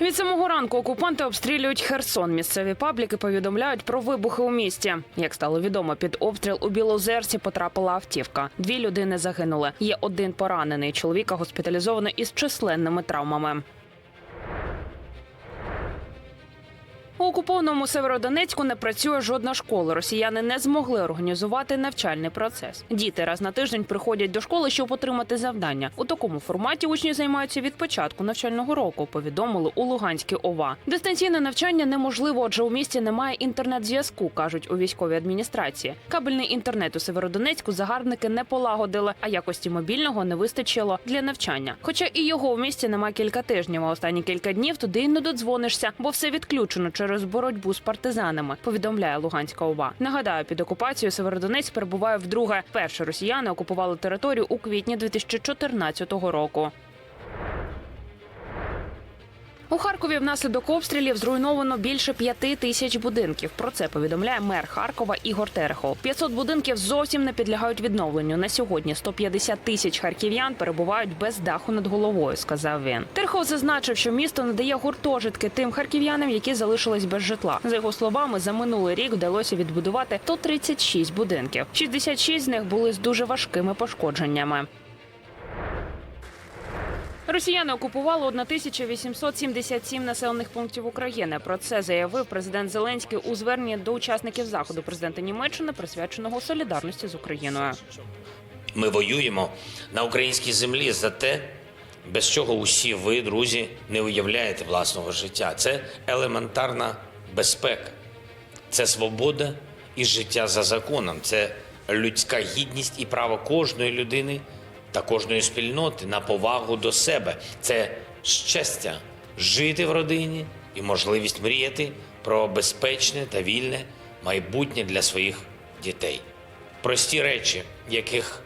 Від самого ранку окупанти обстрілюють Херсон. Місцеві пабліки повідомляють про вибухи у місті. Як стало відомо, під обстріл у Білозерці потрапила автівка. Дві людини загинули. Є один поранений. Чоловіка госпіталізовано із численними травмами. У окупованому Северодонецьку не працює жодна школа. Росіяни не змогли організувати навчальний процес. Діти раз на тиждень приходять до школи, щоб отримати завдання. У такому форматі учні займаються від початку навчального року. Повідомили у Луганській ОВА. Дистанційне навчання неможливо, адже у місті немає інтернет-зв'язку, кажуть у військовій адміністрації. Кабельний інтернет у Северодонецьку загарбники не полагодили, а якості мобільного не вистачило для навчання. Хоча і його в місті немає кілька тижнів. А останні кілька днів туди й не додзвонишся, бо все відключено через боротьбу з партизанами. Повідомляє Луганська ОВА. Нагадаю, під окупацією Северодонець перебуває вдруге. Перше росіяни окупували територію у квітні 2014 року. У Харкові внаслідок обстрілів зруйновано більше п'яти тисяч будинків. Про це повідомляє мер Харкова Ігор Терехов. 500 будинків зовсім не підлягають відновленню. На сьогодні 150 тисяч харків'ян перебувають без даху над головою. Сказав він. Терехов зазначив, що місто надає гуртожитки тим харків'янам, які залишились без житла. За його словами, за минулий рік вдалося відбудувати 136 будинків. 66 з них були з дуже важкими пошкодженнями. Росіяни окупували 1877 населених пунктів України. Про це заявив президент Зеленський у зверненні до учасників заходу президента Німеччини, присвяченого солідарності з Україною. Ми воюємо на українській землі за те, без чого усі ви, друзі, не уявляєте власного життя. Це елементарна безпека, це свобода і життя за законом, це людська гідність і право кожної людини та кожної спільноти на повагу до себе. Це щастя жити в родині і можливість мріяти про безпечне та вільне майбутнє для своїх дітей. Прості речі, яких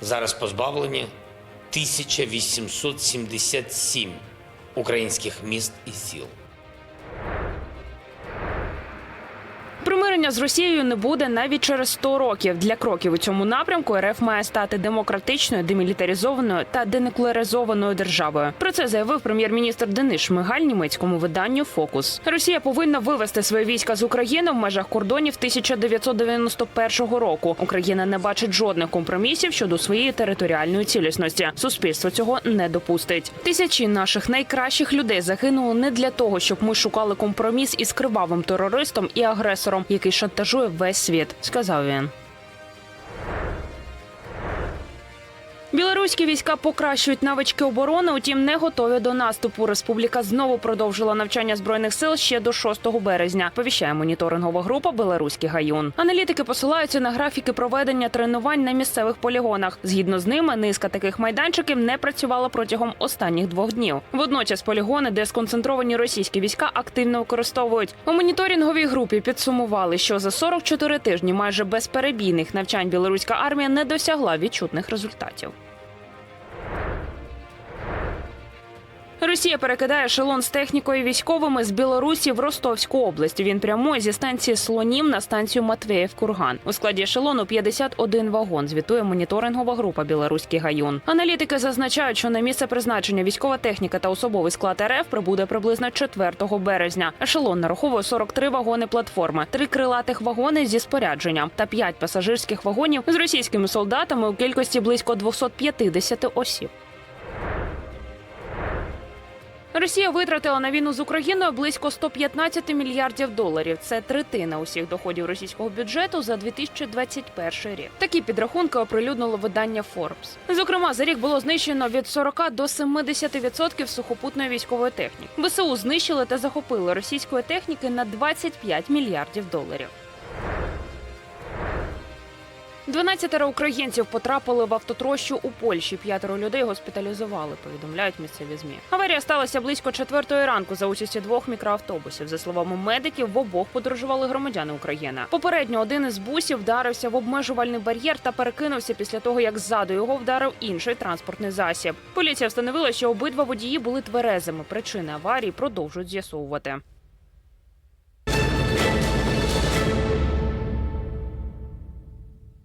зараз позбавлені 1877 українських міст і сіл. Примирення з Росією не буде навіть через 100 років. Для кроків у цьому напрямку РФ має стати демократичною, демілітаризованою та денуклеаризованою державою. Про це заявив прем'єр-міністр Денис Шмигаль німецькому виданню Фокус. Росія повинна вивести свої війська з України в межах кордонів 1991 року. Україна не бачить жодних компромісів щодо своєї територіальної цілісності. Суспільство цього не допустить. Тисячі наших найкращих людей загинули не для того, щоб ми шукали компроміс із кривавим терористом і агресором, який шантажує весь світ, сказав він. Білоруські війська покращують навички оборони, утім не готові до наступу. Республіка знову продовжила навчання збройних сил ще до 6 березня. Повіщає моніторингова група Беларуський гаюн. Аналітики посилаються на графіки проведення тренувань на місцевих полігонах. Згідно з ними, низка таких майданчиків не працювала протягом останніх двох днів. Водночас полігони, де сконцентровані російські війська, активно використовують. У моніторинговій групі підсумували, що за 44 тижні майже безперебійних навчань білоруська армія не досягла відчутних результатів. Росія перекидає ешелон з технікою військовими з Білорусі в Ростовську область. Він прямує зі станції Слонім на станцію Матвеєв Курган. У складі ешелону 51 вагон. Звітує моніторингова група Білоруський гаюн. Аналітики зазначають, що на місце призначення військова техніка та особовий склад РФ прибуде приблизно 4 березня. Ешелон нараховує 43 вагони платформи, три крилатих вагони зі спорядженням та 5 пасажирських вагонів з російськими солдатами у кількості близько 250 осіб. Росія витратила на війну з Україною близько 115 мільярдів доларів. Це третина усіх доходів російського бюджету за 2021 рік. Такі підрахунки оприлюднило видання Forbes. Зокрема, за рік було знищено від 40 до 70% сухопутної військової техніки. БСУ знищили та захопили російської техніки на 25 мільярдів доларів. 12 українців потрапили в автотрощу у Польщі. П'ятеро людей госпіталізували. Повідомляють місцеві змі. Аварія сталася близько четвертої ранку за участі двох мікроавтобусів. За словами медиків, в обох подорожували громадяни України. Попередньо один із бусів вдарився в обмежувальний бар'єр та перекинувся після того, як ззаду його вдарив інший транспортний засіб. Поліція встановила, що обидва водії були тверезими. Причини аварії продовжують з'ясовувати.